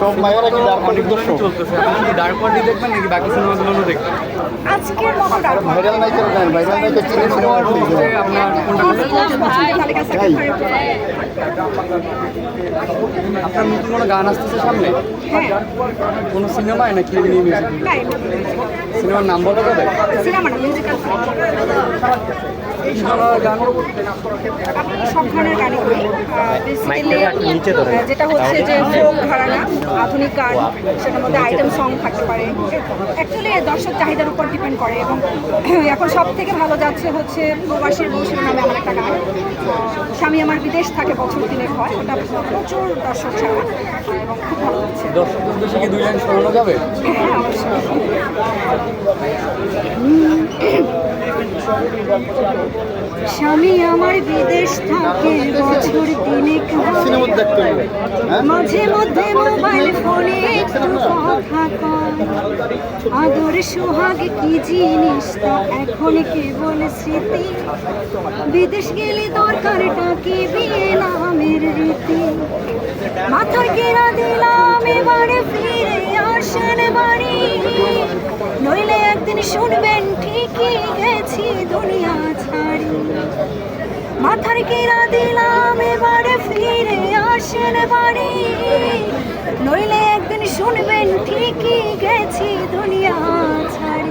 সব মায়েরা কি পার্টির দর্শক চলতেছে কি দেখবেন নাকি বাকি সিনেমাগুলো দেখবেন আজকের মতো ডাক ভাইরাল নায়িকা দেন ভাইরাল নায়িকা চিনি সিনেমা যে আপনার কোনটা আপনার নতুন কোনো গান আসতেছে সামনে কোনো সিনেমায় নাকি এমনি মিউজিক সিনেমার নাম বলা যাবে সিনেমা না মিউজিক্যাল যেটা হচ্ছে যে ঘরানা আধুনিক গান সেটার মধ্যে আইটেম সং থাকতে পারে। অ্যাকচুয়ালি দর্শক চাহিদার উপর ডিপেন্ড করে এবং এখন সব থেকে ভালো যাচ্ছে হচ্ছে প্রবাসীর বংশের নামে আমার একটা গান। স্বামী আমার বিদেশ থাকে বছর দিনের হয় ওটা প্রচুর দর্শক ছাড়া এবং খুব ভালো লাগছে। দর্শকদের উদ্দেশ্যে কি দুই লাইন শোনানো যাবে? হ্যাঁ অবশ্যই। স্বামী আমার বিদেশ থাকে বছর দিনে হ্যাঁ? মাঝে মধ্যে মোবাইল ফোনে একটু কথা আদর সোহাগ, কি জিনিস তা এখন কেবল স্মৃতি? বিদেশ গেলে দরকারটা কি বিয়ে নামের রীতি। মাথার কেনা দিলাম, এবারে ফিরে আসেন বাড়ি। নইলে একদিন শুনবেন ঠিকই গেছি দুনিয়া ছাড়ি। মাথার কেরা দিলাম, এবারে আসেন বাড়ি। নইলে একদিন শুনবেন ঠিকই গেছি দুনিয়া ছাড়ি।